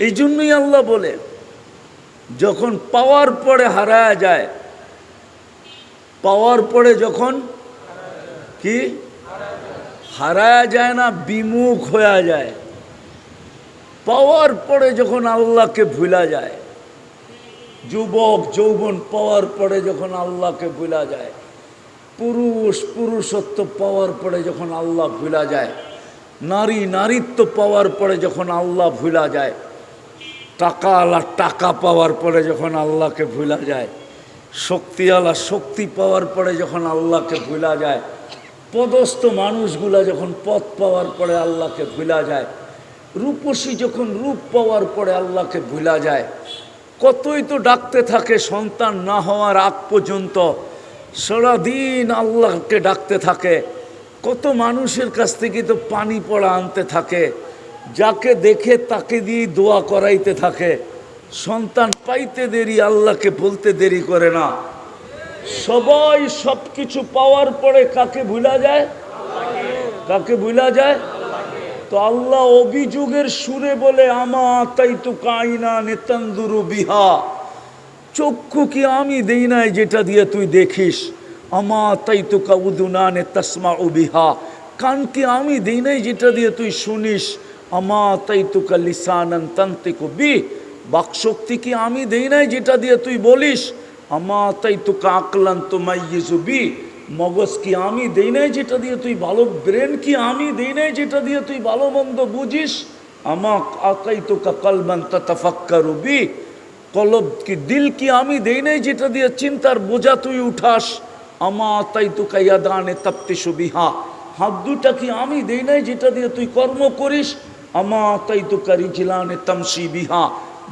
এই জন্যই আল্লাহ বলে, যখন পাওয়ার পরে হারায় যায়, পাওয়ার পরে যখন কি? হারায়া যায় না, বিমুখ হয়ে যায়। পাওয়ার পরে যখন আল্লাহকে ভুলা যায়, যুবক, যৌবন পাওয়ার পরে যখন আল্লাহকে ভুলা যায়, পুরুষ, পুরুষত্ব পাওয়ার পরে যখন আল্লাহ ভুলা যায়, নারী, নারীত্ব পাওয়ার পরে যখন আল্লাহ ভুলা যায় টাকা আলা টাকা পাওয়ার পরে যখন আল্লাহকে ভুলা যায়, শক্তি শক্তিওয়ালা শক্তি পাওয়ার পরে যখন আল্লাহকে ভুলা যায়, পদস্থ মানুষগুলা যখন পথ পাওয়ার পরে আল্লাহকে ভুলা যায়, রূপসী যখন রূপ পাওয়ার পরে আল্লাহকে ভুলা যায়, কতই তো ডাকতে থাকে সন্তান না হওয়ার আগ পর্যন্ত, সারাদিন আল্লাহকে ডাকতে থাকে, কত মানুষের কাছ থেকে তো পানি পড়া আনতে থাকে যাকে দেখে তাকে দিয়ে দোয়া করাইতে থাকে। সন্তান পাইতে দেরি, আল্লাহকে বলতে দেরি করে না। সবাই সব কিছু পাওয়ার পরে কাকে ভুলা যায়? কাকে ভুলা যায়? তো আল্লাহ অভিযোগের সুরে বলে, আমা তাই তো কাইনা নেতান্দুরু বিহা। চক্ষু কি আমি দেই নাই যেটা দিয়ে তুই দেখিস? আমা তাই তো কাউদুনা নে তসমা বিহা। কান কি আমি দেই নাই যেটা দিয়ে তুই শুনিস? আমা তাই তো কা লিসানান তান্তিকু বি বাকশক্তি কি আমি দেই নাই যেটা দিয়ে তুই বলিস? আমা তাই তো কা আকলান তো বি মগজ কি আমি দেই নাই যেটা দিয়ে তুই ভালো, ব্রেন কি আমি দেই নাই যেটা দিয়ে তুই ভালো মন্দ বুঝিস? আমা আকাই তো কা কলবান তাফাক্কারু বি কলব কি, দিল কি আমি দেই নাই যেটা দিয়ে চিন্তার বোঝা তুই উঠাস? আমা তাই তু কাইয়া দানে তপ্তি সুবিহা হাত দুটা কি আমি দেই নাই যেটা দিয়ে তুই কর্ম করিস? আমা তাই তু কারি জিলানে তমসি বিহা।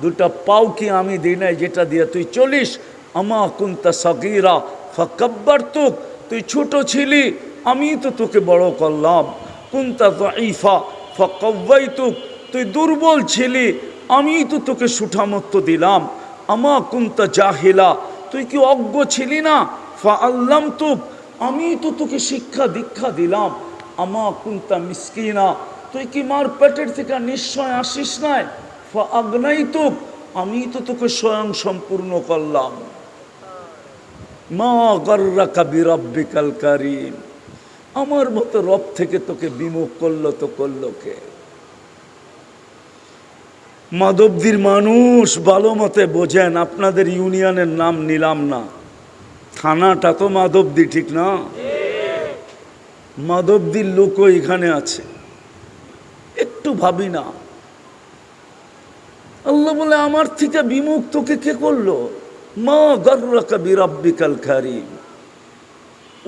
দুটা পাও কি আমি দেই নাই, যেটা দিয়ে তুই চলিস। আমা কুন্তা সগিরা, ফকব্বর তুক, তুই ছোট ছিলি, আমি তো তোকে বড় করলাম। কুন্তা ইফা ফকব্বাই তুক, তুই দুর্বল ছিলি, আমি তো তোকে সুঠামত্ব দিলাম। আমা কুন্তা জাহিলা, তুই কি অজ্ঞ ছিলি না? ফা আল্লাম তুক, আমি তো তোকে শিক্ষা দীক্ষা দিলাম। আমা কুন্তা মিসকিনা তুই কি মার পেটের থেকে নিশ্চয় আসিস নাই? আগ্নাই তুক আমি তো তোকে স্বয়ং সম্পূর্ণ করলাম। মা গর্রাকা বিরব্বিকাল কারিম, আমার মতো রব থেকে তোকে বিমুখ করল তো করল কে? মাধবদীর মানুষ ভালো মতে বোঝেন, আপনাদের ইউনিয়নের নাম নিলাম না। থানাটা তো মাধবদী, ঠিক না? মাধবদীর লোকও এখানে আছে। একটু ভাবি না। আল্লাহ বলে, আমার থেকে বিমুখ তোকে কে করল? মা গর্রাকা বিরব্বিকাল কারিম।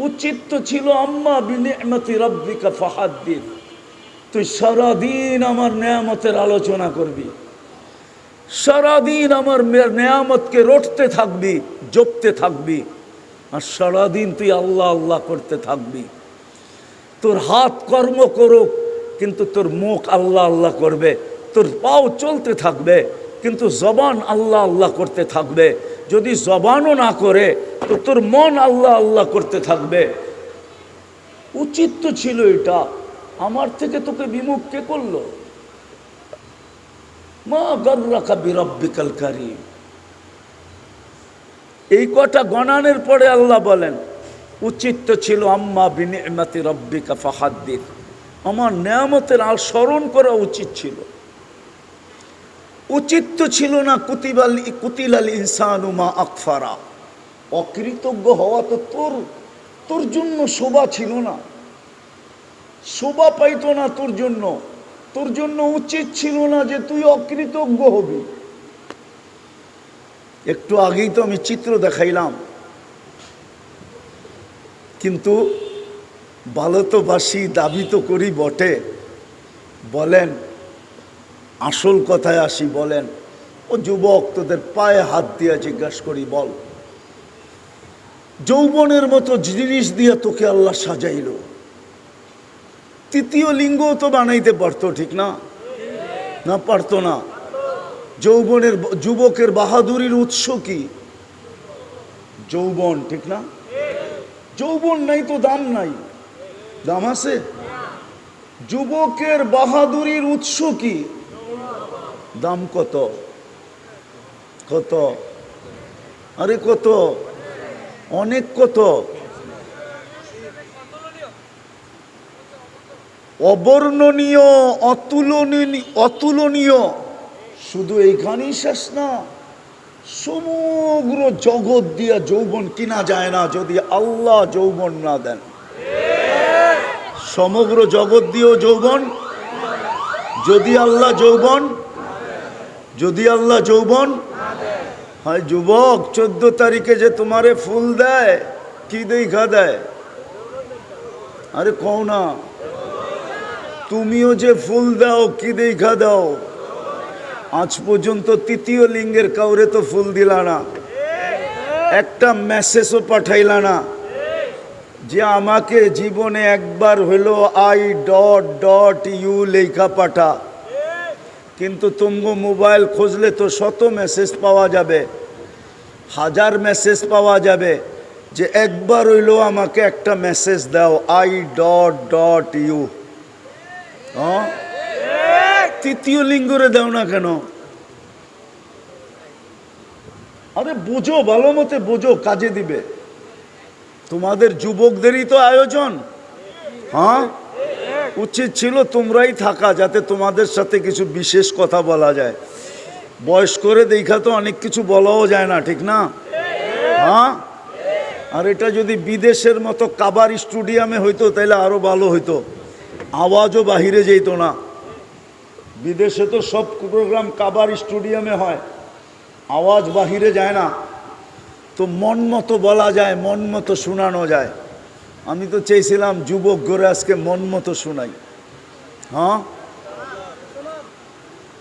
উচিত তো ছিল, আম্মা বিনিমতি রব্বিকা ফাহাদ্দিন তুই সারাদিন আমার নেয়ামতের আলোচনা করবি। সারাদিন আমার নেয়ামতকে রটতে থাকবি, জপতে থাকবি। আর সারাদিন তুই আল্লাহ আল্লাহ করতে থাকবি। তোর হাত কর্ম করুক কিন্তু তোর মুখ আল্লাহ আল্লাহ করবে, তোর পাও চলতে থাকবে, কিন্তু জবান আল্লাহ আল্লাহ করতে থাকবে। যদি জবানও না করে, তো তোর মন আল্লাহ আল্লাহ করতে থাকবে। উচিত তো ছিল এটা। আমার থেকে তোকে বিমুখ কে করল? মা গর্রাকা বিরব্বিকাল কারিম। এই কটা গণানের পরে আল্লাহ বলেন, উচিত তো ছিল আম্মা বিনিমতি রব্বিকা ফাহাদ্দিন আমার নেয়ামতের আর স্মরণ করা উচিত ছিল। উচিত তো ছিল না, কুতিবাল, কুতিলাল ইনসানুমা আকফারা। অকৃতজ্ঞ হওয়া তো তোর তোর জন্য শোভা ছিল না। শোভা পাইতো না তোর জন্য। তোর জন্য উচিত ছিল না যে তুই অকৃতজ্ঞ হবি। একটু আগেই তো আমি চিত্র দেখাইলাম। কিন্তু ভালো তো বাসি দাবি তো করি বটে। বলেন, আসল কথায় আসি, বলেন, ও যুবক, তোদের পায়ে হাত দিয়ে জিজ্ঞাসা করি, বল। যৌবনের মতো জিনিস দিয়ে তোকে আল্লাহ সাজাইল। তৃতীয় লিঙ্গও তো বানাইতে পারতো, ঠিক না? না পারতো না। যৌবনের, যুবকের বাহাদুরির উৎস কি? যৌবন, ঠিক না? যৌবন নাই তো দাম নাই। দাম আছে? যুবকের বাহাদুরির উৎস কি? দাম কত? কত? আরে কত? অনেক কত? অবর্ণনীয়, অতুলনীয় অতুলনীয়। শুধু এইখানেই শেষ না, সমগ্র জগৎ দিয়া যৌবন কিনা যায় না যদি আল্লাহ যৌবন না দেন। সমগ্র জগৎ দিয়েও যৌবন। যদি আল্লাহ যৌবন, যদি আল্লাহ যৌবন, হয় যুবক, চোদ্দ তারিখে যে তোমারে ফুল দেয়, কি দেখা দেয়? আরে কও না। তুমিও যে ফুল দাও, কি দেখা দাও? আজ পর্যন্ত তৃতীয় লিঙ্গের কাউরে তো ফুল দিলা না। একটা মেসেজও পাঠাইলা না। যে আমাকে জীবনে একবার হলো আই ডট ডট ইউ লেখা পাঠা। কিন্তু তুমগো মোবাইল খুঁজলে তো শত মেসেজ পাওয়া যাবে, হাজার মেসেজ পাওয়া যাবে যে একবার হইল আমাকে একটা মেসেজ দাও, আই ডট ডট ইউ। হ্যাঁ? তৃতীয় লিঙ্গরে দাও না কেন? আরে বোঝো, ভালো মতে বোঝো, কাজে দিবে। তোমাদের যুবকদেরই তো আয়োজন। হ্যাঁ? উচিত ছিল তোমরাই থাকা যাতে তোমাদের সাথে কিছু বিশেষ কথা বলা যায়। বয়স করে দেখা তো অনেক কিছু বলাও যায় না, ঠিক না? হ্যাঁ? আর এটা যদি বিদেশের মতো কাবার স্টুডিয়ামে হইতো তাহলে আরও ভালো হইতো। আওয়াজও বাহিরে যেত না। বিদেশে তো সব প্রোগ্রাম কাবার স্টুডিয়ামে হয়। আওয়াজ বাহিরে যায় না। তো মন মতো বলা যায়, মন মতো শোনানো যায়। আমি তো চেয়েছিলাম যুবক গড়ে আজকে মন মতো শোনাই। হ্যাঁ?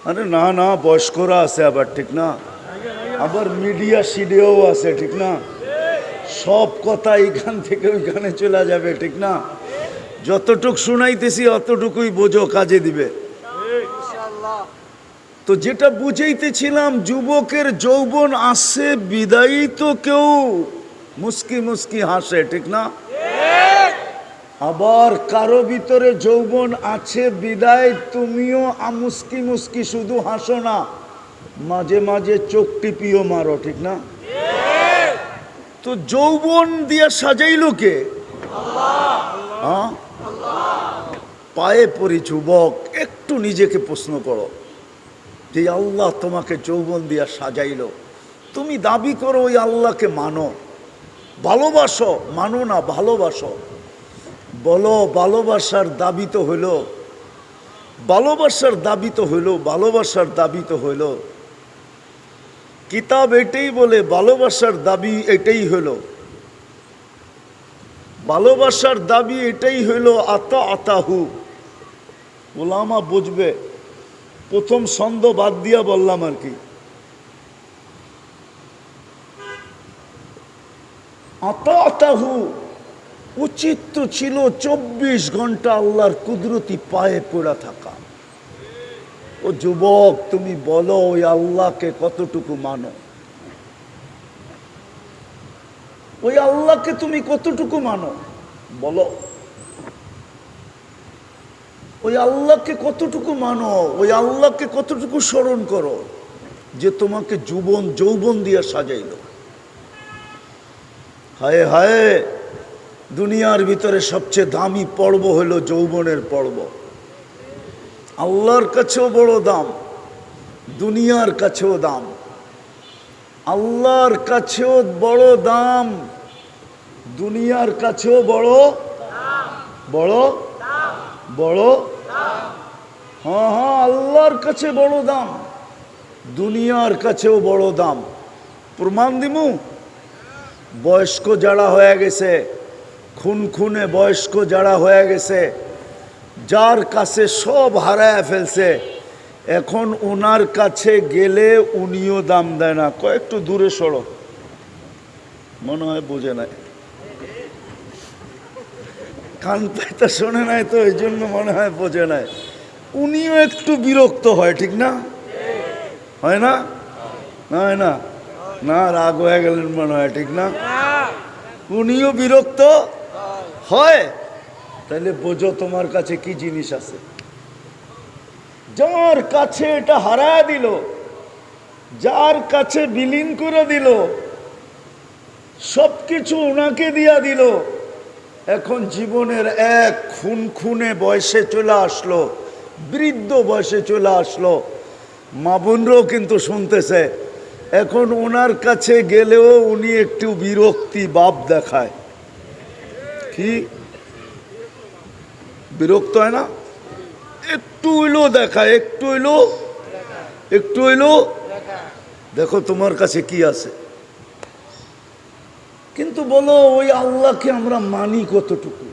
আরে না না, বয়স্করা আছে আবার, ঠিক না? আবার মিডিয়া সিডিয়াও আছে, ঠিক না? সব কথা এখান থেকে ওইখানে চলে যাবে, ঠিক না? যতটুক শুনাইতেছি, অতটুকুই বোঝো, কাজে দিবে। তো যেটা বুঝাইতেছিলাম, যুবকের যৌবন আসে বিদায়ী তো কেউ। মুস্কি মুস্কি হাসে, ঠিক না? আবার কারও ভিতরে যৌবন আছে, বিদায়, তুমিও মুস্কি মুস্কি শুধু হাসো না, মাঝে মাঝে চোখ টিপিও মারো, ঠিক না? তো যৌবন দিয়া সাজাইলো কে? হ্যাঁ পায়ে পড়ি যুবক, একটু নিজেকে প্রশ্ন করো। যে আল্লাহ তোমাকে যৌবন দিয়া সাজাইল। তুমি দাবি করো, ওই আল্লাহকে মানো। ভালোবাসো, মানো না, ভালোবাসো। বলো, ভালোবাসার দাবি তো হইল ভালোবাসার দাবি তো হইল ভালোবাসার দাবি তো হইল কিতাব এটাই বলে, ভালোবাসার দাবি এটাই হইল ভালোবাসার দাবি এটাই হইল আতা আতাহু। ওলামা বুঝবে প্রথম ছন্দ বাদ দিয়া বললাম আর কি। আতা আতাহু উচিত তো ছিল চব্বিশ ঘণ্টা আল্লাহর কুদরতি পায়ে পড়া থাকা। ও যুবক, তুমি বলো, ওই আল্লাহকে কতটুকু মানো? ওই আল্লাহকে তুমি কতটুকু মানো? বলো। ওই আল্লাহকে কতটুকু মানো, ওই আল্লাহকে কতটুকু স্মরণ করো যে তোমাকে যুবন, যৌবন দিয়ে সাজাইল। হায় হায়, দুনিয়ার ভিতরে সবচেয়ে দামি পর্ব হলো যৌবনের পর্ব। আল্লাহর কাছেও বড় দাম, দুনিয়ার কাছেও দাম। আল্লাহর কাছেও বড় দাম, দুনিয়ার কাছেও বড় বড় বড়? হ্যাঁ হ্যাঁ আল্লাহর কাছে বড় দাম। দুনিয়ার কাছেও বড় দাম। প্রমাণ দিমু? বয়স্ক যারা হয়ে গেছে খুন খুনে বয়স্ক যারা হয়ে গেছে, যার কাছে সব হারায় ফেলছে, এখন ওনার কাছে গেলে উনিও দাম দেয় না। কয়েকটু দূরে সড়ো মনে হয় বোঝে নাই। কান পাইতা শোনে নাই তো, এই জন্য মনে হয় বোঝে নাই। উনিও একটু বিরক্ত হয়, ঠিক না? হয় না? না, হয় না? না, রাগ হয়ে গেলেন মনে হয়, ঠিক না? উনিও বিরক্ত হয়। তাহলে বোঝো তোমার কাছে কি জিনিস আছে। যার কাছে এটা হারায় দিল, যার কাছে বিলীন করে দিল সব কিছু ওনাকে দিয়া দিল এখন জীবনের এক খুন খুনে বয়সে চলে আসলো, বৃদ্ধ বয়সে চলে আসলো। মা বোনরাও কিন্তু শুনতেছে। এখন ওনার কাছে গেলেও উনি একটু বিরক্তি ভাব দেখায়। কি? বিরক্ত হয় না? একটু হইল দেখায়, একটু হইল একটু হইল দেখো তোমার কাছে কি আছে? কিন্তু বলো ওই আল্লাহকে আমরা মানি কতটুকু?